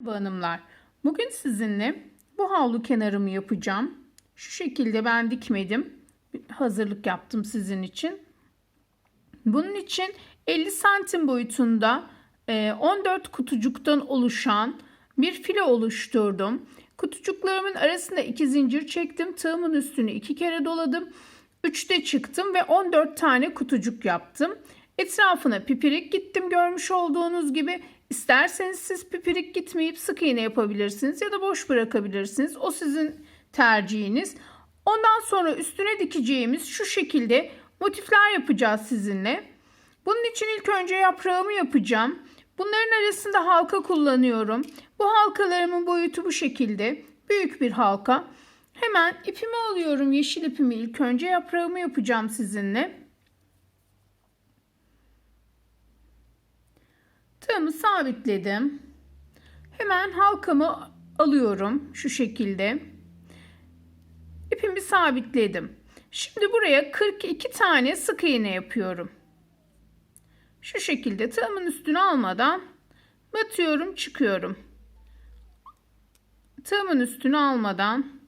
Merhaba hanımlar. Bugün sizinle bu havlu kenarımı yapacağım. Şu şekilde ben dikmedim. Hazırlık yaptım sizin için. Bunun için 50 santim boyutunda e, 14 kutucuktan oluşan bir file oluşturdum. Kutucuklarımın arasında iki zincir çektim. Tığımın üstünü iki kere doladım. 3'te çıktım ve 14 tane kutucuk yaptım. Etrafına pipirik gittim görmüş olduğunuz gibi. İsterseniz siz pipirik gitmeyip sık iğne yapabilirsiniz ya da boş bırakabilirsiniz. O sizin tercihiniz. Ondan sonra üstüne dikeceğimiz şu şekilde motifler yapacağız sizinle. Bunun için ilk önce yaprağımı yapacağım. Bunların arasında halka kullanıyorum. Bu halkalarımın boyutu bu şekilde. Büyük bir halka. Hemen ipimi alıyorum. Yeşil ipimi ilk önce yaprağımı yapacağım sizinle. Tığımı sabitledim. Hemen halkamı alıyorum şu şekilde. İpimi sabitledim. Şimdi buraya 42 tane sık iğne yapıyorum. Şu şekilde tığımın üstüne almadan batıyorum, çıkıyorum. Tığımın üstüne almadan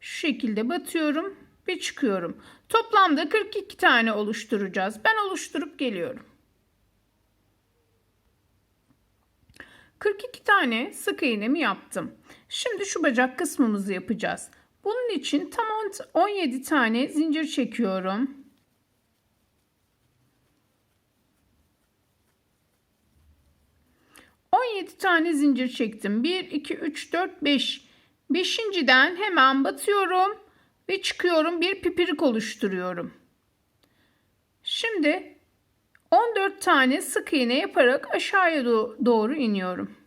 şu şekilde batıyorum ve çıkıyorum. Toplamda 42 tane oluşturacağız. Ben oluşturup geliyorum. 42 tane sık iğnemi yaptım. Şimdi şu bacak kısmımızı yapacağız. Bunun için tam 17 tane zincir çekiyorum. ...17 tane zincir çektim. 1, 2, 3, 4, 5. Beşinciden hemen batıyorum ve çıkıyorum. Bir pipirik oluşturuyorum. Şimdi 14 tane sık iğne yaparak aşağıya doğru iniyorum.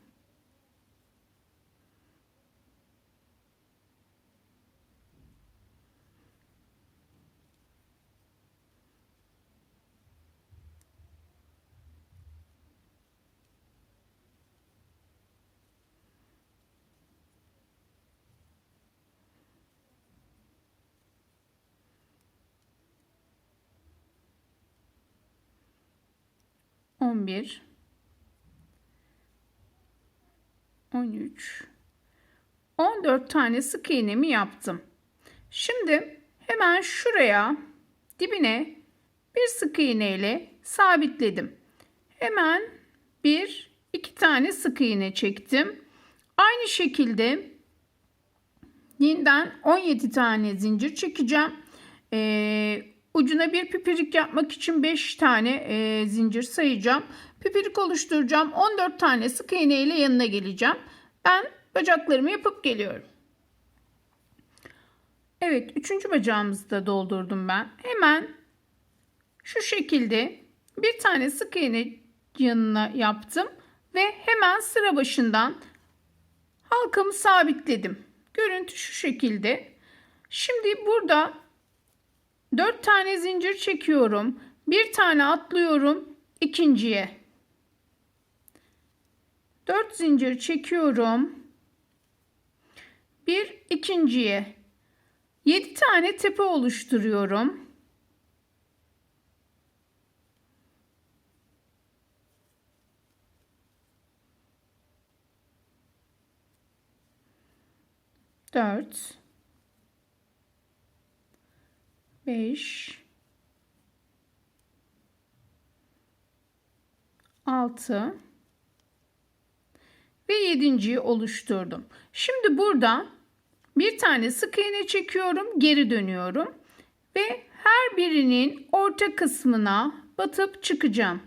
On bir, on üç, on dört tane sık iğnemi yaptım. Şimdi hemen şuraya dibine bir sık iğne ile sabitledim. Hemen bir iki tane sık iğne çektim. Aynı şekilde yeniden 17 tane zincir çekeceğim. Ee, ucuna bir pipirik yapmak için 5 tane e, zincir sayacağım. Pipirik oluşturacağım. 14 tane sık iğne ile yanına geleceğim. Ben bacaklarımı yapıp geliyorum. Evet, üçüncü bacağımızı da doldurdum ben. Hemen şu şekilde bir tane sık iğne yanına yaptım ve hemen sıra başından halkamı sabitledim. Görüntü şu şekilde. Şimdi burada 4 tane zincir çekiyorum. Bir tane atlıyorum ikinciye. 4 zincir çekiyorum. Bir ikinciye. 7 tane tepe oluşturuyorum. Dört. Beş. Altı. Ve yedinciyi oluşturdum. Şimdi burada bir tane sık iğne çekiyorum, geri dönüyorum ve her birinin orta kısmına batıp çıkacağım.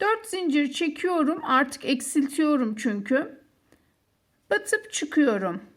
4 zincir çekiyorum, artık eksiltiyorum çünkü. Batıp çıkıyorum.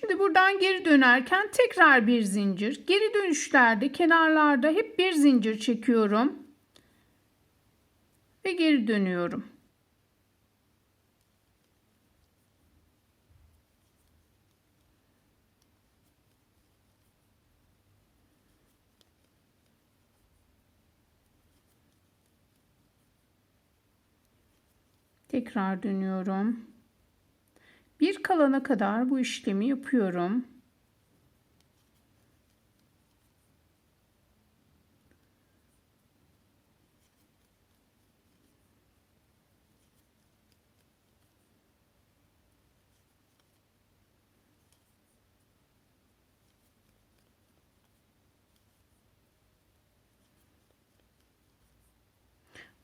Şimdi buradan geri dönerken tekrar bir zincir. Geri dönüşlerde kenarlarda hep bir zincir çekiyorum. Ve geri dönüyorum. Tekrar dönüyorum. Bir kalana kadar bu işlemi yapıyorum.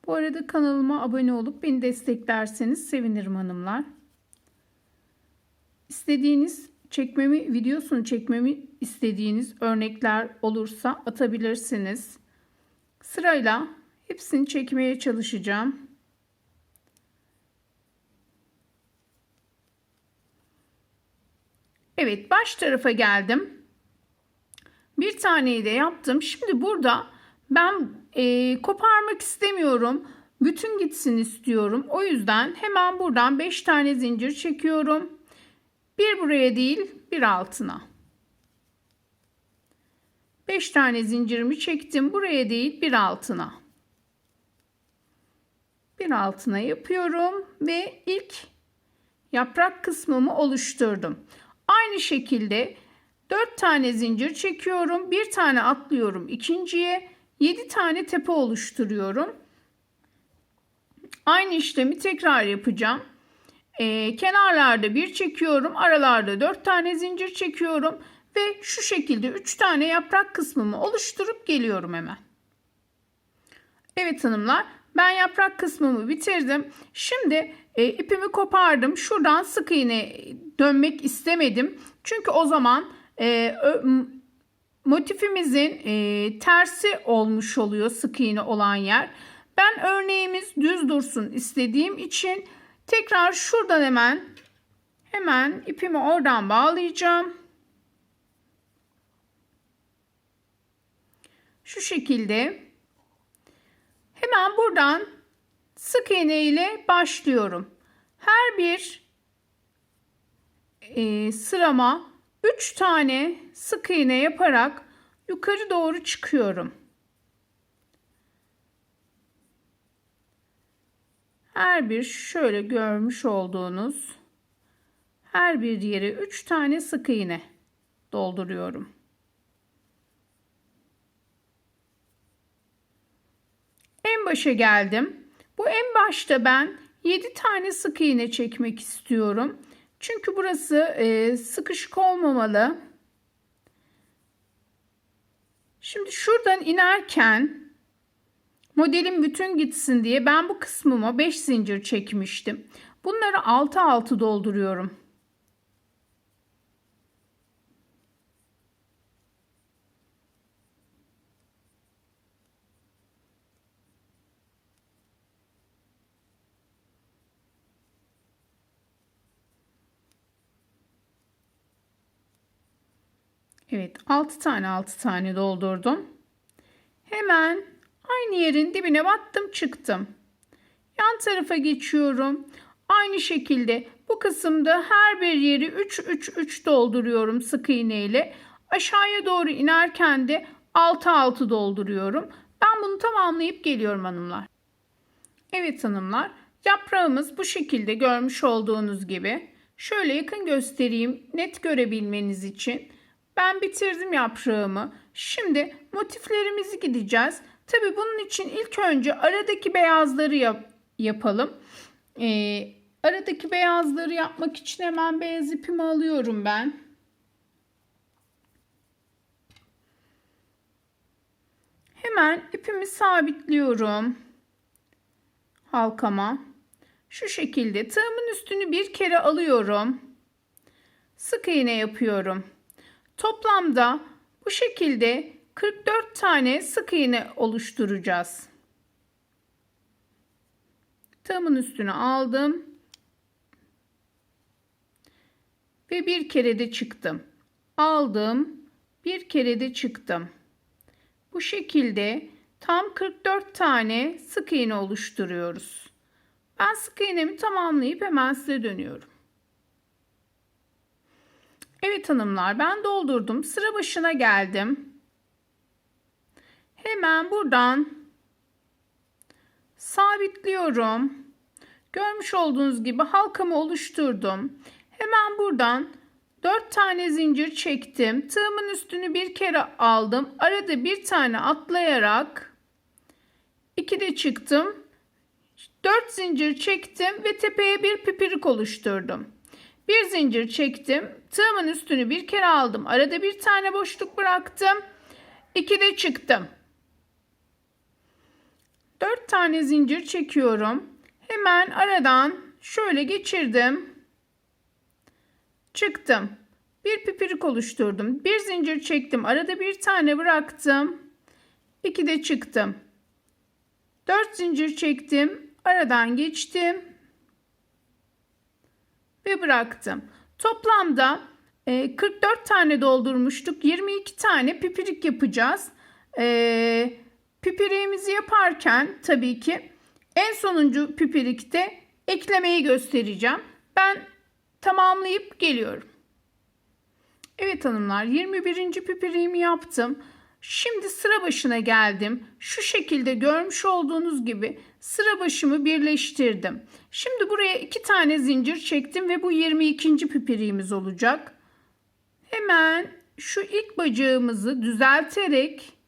Bu arada kanalıma abone olup beni desteklerseniz sevinirim hanımlar. İstediğiniz çekmemi videosunu çekmemi istediğiniz örnekler olursa atabilirsiniz. Sırayla hepsini çekmeye çalışacağım. Evet baş tarafa geldim. Bir taneyi de yaptım. Şimdi burada ben e, koparmak istemiyorum. Bütün gitsin istiyorum. O yüzden hemen buradan 5 tane zincir çekiyorum. Bir buraya değil bir altına. 5 tane zincirimi çektim. Buraya değil bir altına. Bir altına yapıyorum ve ilk yaprak kısmımı oluşturdum. Aynı şekilde 4 tane zincir çekiyorum. Bir tane atlıyorum ikinciye. 7 tane tepe oluşturuyorum. Aynı işlemi tekrar yapacağım. Ee, kenarlarda bir çekiyorum. Aralarda 4 tane zincir çekiyorum. Ve şu şekilde 3 tane yaprak kısmımı oluşturup geliyorum hemen. Evet hanımlar ben yaprak kısmımı bitirdim. Şimdi e, ipimi kopardım. Şuradan sık iğne dönmek istemedim. Çünkü o zaman e, motifimizin e, tersi olmuş oluyor sık iğne olan yer. Ben örneğimiz düz dursun istediğim için tekrar şuradan hemen hemen ipimi oradan bağlayacağım. Şu şekilde hemen buradan sık iğne ile başlıyorum. Her bir e, sırama 3 tane sık iğne yaparak yukarı doğru çıkıyorum. Her bir şöyle görmüş olduğunuz her bir yere 3 tane sık iğne dolduruyorum. En başa geldim. Bu en başta ben 7 tane sık iğne çekmek istiyorum. Çünkü burası e, sıkışık olmamalı. Şimdi şuradan inerken modelim bütün gitsin diye ben bu kısmıma 5 zincir çekmiştim. Bunları 6 6 dolduruyorum. Evet 6 tane 6 tane doldurdum. Hemen aynı yerin dibine battım çıktım. Yan tarafa geçiyorum. Aynı şekilde bu kısımda her bir yeri 3 3 3 dolduruyorum sık iğne ile. Aşağıya doğru inerken de 6 6 dolduruyorum. Ben bunu tamamlayıp geliyorum hanımlar. Evet hanımlar yaprağımız bu şekilde görmüş olduğunuz gibi. Şöyle yakın göstereyim net görebilmeniz için. Ben bitirdim yaprağımı. Şimdi motiflerimizi gideceğiz. Tabi bunun için ilk önce aradaki beyazları yap yapalım. Ee, aradaki beyazları yapmak için hemen beyaz ipimi alıyorum ben. Hemen ipimi sabitliyorum. Halkama. Şu şekilde tığımın üstünü bir kere alıyorum. Sık iğne yapıyorum. Toplamda bu şekilde 44 tane sık iğne oluşturacağız. Tığımın üstüne aldım. Ve bir kere de çıktım. Aldım. Bir kere de çıktım. Bu şekilde tam 44 tane sık iğne oluşturuyoruz. Ben sık iğnemi tamamlayıp hemen size dönüyorum. Evet hanımlar ben doldurdum. Sıra başına geldim. Hemen buradan sabitliyorum. Görmüş olduğunuz gibi halkamı oluşturdum. Hemen buradan 4 tane zincir çektim. Tığımın üstünü bir kere aldım. Arada bir tane atlayarak 2 de çıktım. 4 zincir çektim ve tepeye bir pipirik oluşturdum. Bir zincir çektim. Tığımın üstünü bir kere aldım. Arada bir tane boşluk bıraktım. 2 de çıktım. 4 tane zincir çekiyorum. Hemen aradan şöyle geçirdim. Çıktım. Bir pipirik oluşturdum. Bir zincir çektim. Arada bir tane bıraktım. 2 de çıktım. 4 zincir çektim. Aradan geçtim. Ve bıraktım. Toplamda 44 e, tane doldurmuştuk. 22 tane pipirik yapacağız. E, pipiriğimizi yaparken tabii ki en sonuncu pipirikte eklemeyi göstereceğim. Ben tamamlayıp geliyorum. Evet hanımlar 21. pipiriğimi yaptım. Şimdi sıra başına geldim. Şu şekilde görmüş olduğunuz gibi sıra başımı birleştirdim. Şimdi buraya iki tane zincir çektim ve bu 22. pipiriğimiz olacak. Hemen şu ilk bacağımızı düzelterek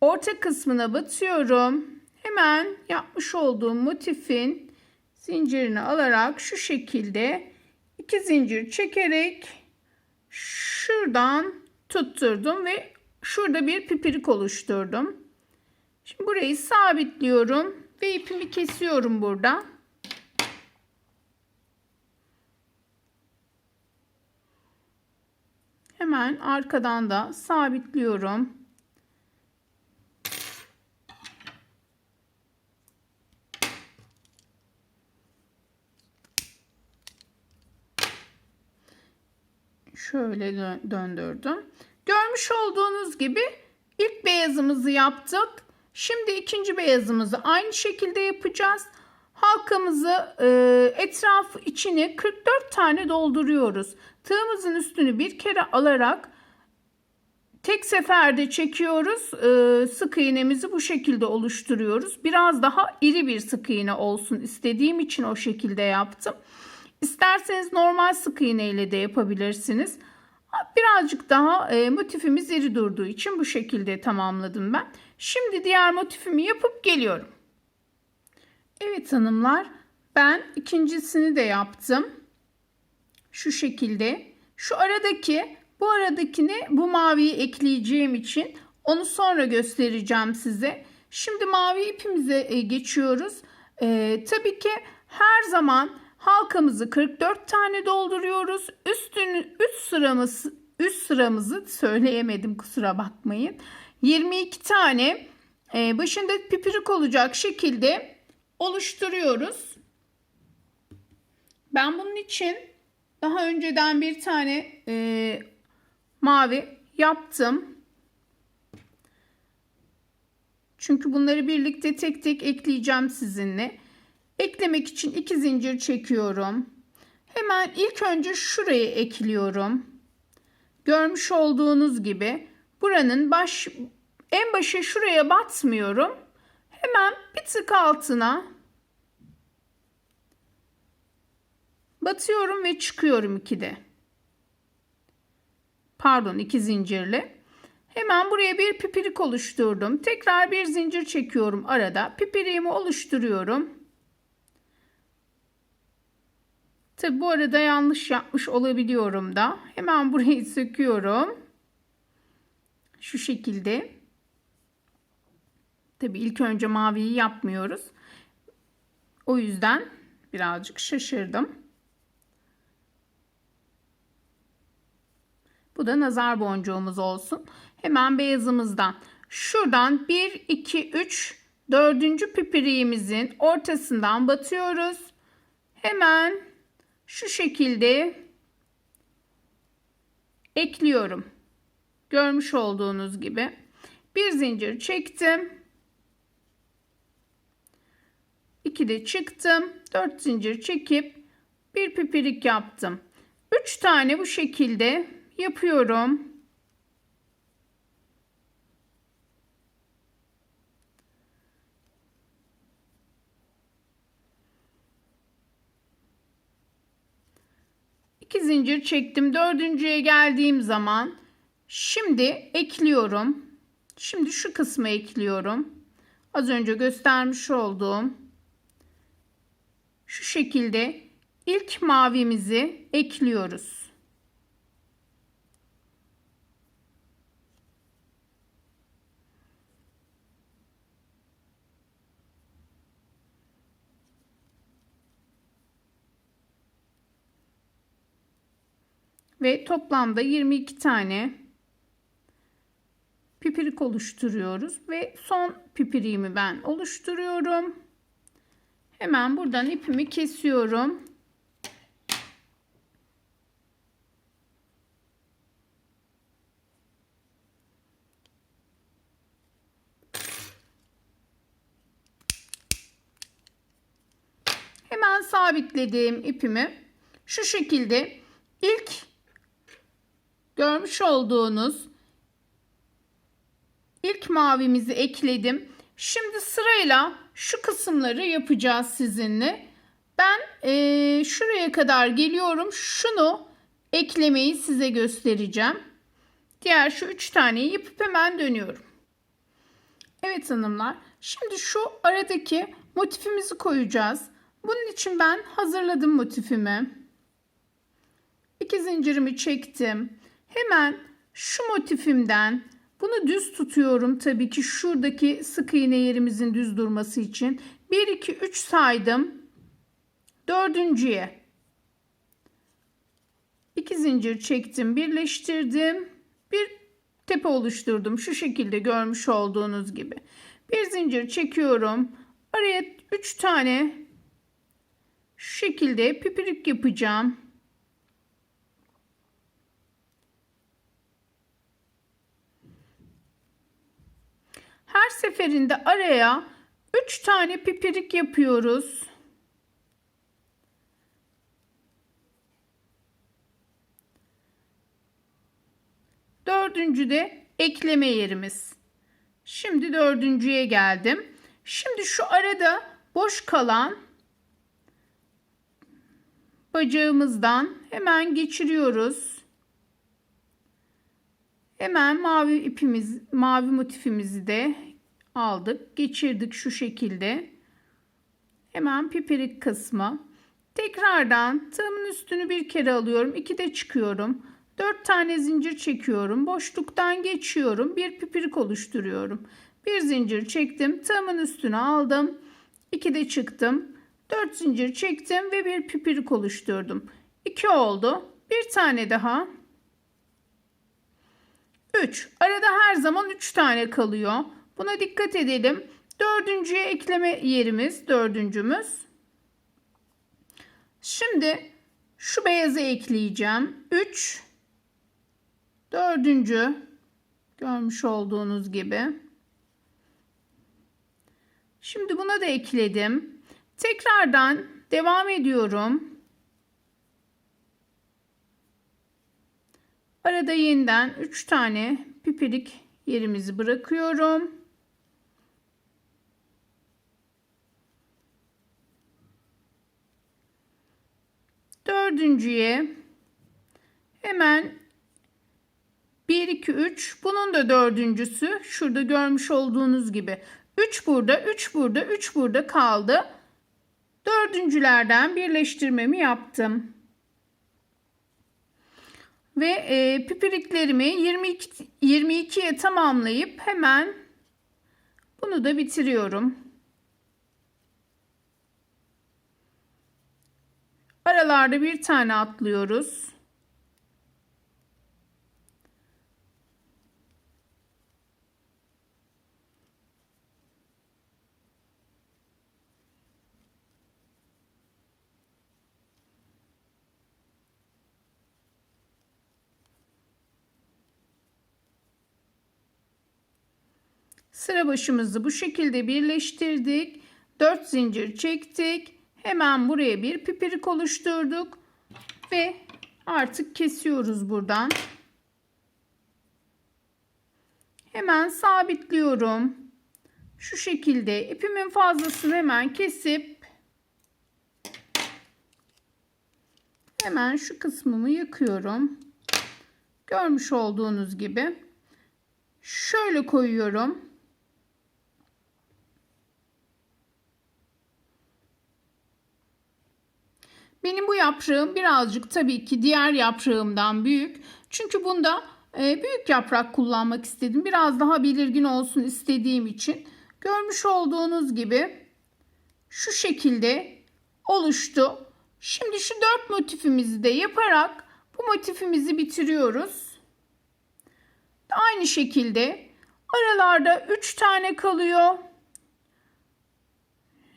orta kısmına batıyorum. Hemen yapmış olduğum motifin zincirini alarak şu şekilde iki zincir çekerek şuradan tutturdum ve şurada bir pipirik oluşturdum. Şimdi burayı sabitliyorum ve ipimi kesiyorum burada. Hemen arkadan da sabitliyorum. Şöyle döndürdüm. Görmüş olduğunuz gibi ilk beyazımızı yaptık. Şimdi ikinci beyazımızı aynı şekilde yapacağız. Halkamızı e, etrafı içini 44 tane dolduruyoruz. Tığımızın üstünü bir kere alarak tek seferde çekiyoruz. E, sık iğnemizi bu şekilde oluşturuyoruz. Biraz daha iri bir sık iğne olsun istediğim için o şekilde yaptım. İsterseniz normal sık iğne ile de yapabilirsiniz. Birazcık daha e, motifimiz iri durduğu için bu şekilde tamamladım ben. Şimdi diğer motifimi yapıp geliyorum. Evet hanımlar ben ikincisini de yaptım. Şu şekilde. Şu aradaki bu aradakini bu maviyi ekleyeceğim için onu sonra göstereceğim size. Şimdi mavi ipimize e, geçiyoruz. E, tabii ki her zaman Halkamızı 44 tane dolduruyoruz. Üstünü üst sıramız üst sıramızı söyleyemedim kusura bakmayın. 22 tane e, başında pipirik olacak şekilde oluşturuyoruz. Ben bunun için daha önceden bir tane e, mavi yaptım. Çünkü bunları birlikte tek tek ekleyeceğim sizinle. Eklemek için iki zincir çekiyorum. Hemen ilk önce şurayı ekliyorum. Görmüş olduğunuz gibi buranın baş en başı şuraya batmıyorum. Hemen bir tık altına batıyorum ve çıkıyorum ikide. Pardon iki zincirle. Hemen buraya bir pipirik oluşturdum. Tekrar bir zincir çekiyorum arada. Pipiriğimi oluşturuyorum. Tabi bu arada yanlış yapmış olabiliyorum da. Hemen burayı söküyorum. Şu şekilde. Tabi ilk önce maviyi yapmıyoruz. O yüzden birazcık şaşırdım. Bu da nazar boncuğumuz olsun. Hemen beyazımızdan şuradan 1 2 3 dördüncü pipiriğimizin ortasından batıyoruz. Hemen şu şekilde ekliyorum. Görmüş olduğunuz gibi bir zincir çektim. 2 de çıktım. 4 zincir çekip bir pipirik yaptım. 3 tane bu şekilde yapıyorum. 2 zincir çektim. Dördüncüye geldiğim zaman şimdi ekliyorum. Şimdi şu kısmı ekliyorum. Az önce göstermiş olduğum şu şekilde ilk mavimizi ekliyoruz. Ve toplamda 22 tane pipirik oluşturuyoruz ve son pipiriğimi ben oluşturuyorum. Hemen buradan ipimi kesiyorum. Hemen sabitledim ipimi. Şu şekilde ilk görmüş olduğunuz ilk mavimizi ekledim. Şimdi sırayla şu kısımları yapacağız sizinle. Ben e, şuraya kadar geliyorum. Şunu eklemeyi size göstereceğim. Diğer şu üç taneyi yapıp hemen dönüyorum. Evet hanımlar. Şimdi şu aradaki motifimizi koyacağız. Bunun için ben hazırladım motifimi. İki zincirimi çektim. Hemen şu motifimden bunu düz tutuyorum tabii ki şuradaki sık iğne yerimizin düz durması için. 1 2 3 saydım. Dördüncüye 2 zincir çektim, birleştirdim. Bir tepe oluşturdum. Şu şekilde görmüş olduğunuz gibi. Bir zincir çekiyorum. Araya 3 tane şu şekilde pipirik yapacağım. Her seferinde araya 3 tane pipirik yapıyoruz. Dördüncü de ekleme yerimiz. Şimdi dördüncüye geldim. Şimdi şu arada boş kalan bacağımızdan hemen geçiriyoruz. Hemen mavi ipimiz, mavi motifimizi de aldık. Geçirdik şu şekilde. Hemen pipirik kısmı. Tekrardan tığımın üstünü bir kere alıyorum. iki de çıkıyorum. Dört tane zincir çekiyorum. Boşluktan geçiyorum. Bir pipirik oluşturuyorum. Bir zincir çektim. Tığımın üstüne aldım. iki de çıktım. Dört zincir çektim ve bir pipirik oluşturdum. İki oldu. Bir tane daha. 3. Arada her zaman 3 tane kalıyor. Buna dikkat edelim. Dördüncüye ekleme yerimiz dördüncümüz. Şimdi şu beyazı ekleyeceğim. 3 dördüncü görmüş olduğunuz gibi. Şimdi buna da ekledim. Tekrardan devam ediyorum. Arada yeniden 3 tane pipirik yerimizi bırakıyorum. Dördüncüye hemen 1 2 3 bunun da dördüncüsü şurada görmüş olduğunuz gibi 3 burada 3 burada 3 burada kaldı. Dördüncülerden birleştirmemi yaptım. Ve e, pipiriklerimi 22, 22'ye tamamlayıp hemen bunu da bitiriyorum. Aralarda bir tane atlıyoruz. Sıra başımızı bu şekilde birleştirdik. 4 zincir çektik. Hemen buraya bir pipirik oluşturduk. Ve artık kesiyoruz buradan. Hemen sabitliyorum. Şu şekilde ipimin fazlasını hemen kesip Hemen şu kısmımı yıkıyorum. Görmüş olduğunuz gibi. Şöyle koyuyorum. Benim bu yaprağım birazcık tabii ki diğer yaprağımdan büyük. Çünkü bunda e, büyük yaprak kullanmak istedim. Biraz daha belirgin olsun istediğim için. Görmüş olduğunuz gibi şu şekilde oluştu. Şimdi şu dört motifimizi de yaparak bu motifimizi bitiriyoruz. Aynı şekilde aralarda 3 tane kalıyor.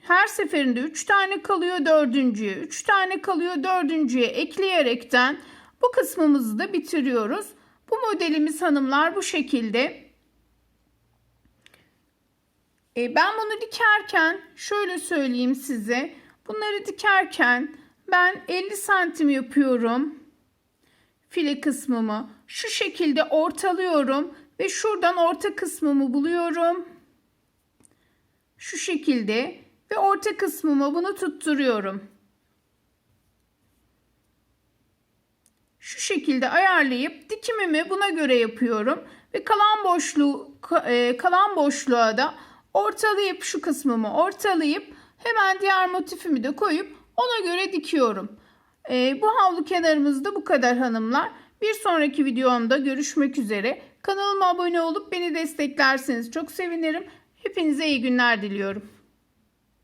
Her seferinde 3 tane kalıyor dördüncüye, 3 tane kalıyor dördüncüye ekleyerekten bu kısmımızı da bitiriyoruz. Bu modelimiz hanımlar bu şekilde. E, ben bunu dikerken şöyle söyleyeyim size. Bunları dikerken ben 50 santim yapıyorum. File kısmımı şu şekilde ortalıyorum ve şuradan orta kısmımı buluyorum. Şu şekilde ve orta kısmıma bunu tutturuyorum. Şu şekilde ayarlayıp dikimimi buna göre yapıyorum ve kalan boşluğu e, kalan boşluğa da ortalayıp şu kısmımı ortalayıp hemen diğer motifimi de koyup ona göre dikiyorum. E, bu havlu kenarımızda bu kadar hanımlar. Bir sonraki videomda görüşmek üzere. Kanalıma abone olup beni desteklerseniz çok sevinirim. Hepinize iyi günler diliyorum.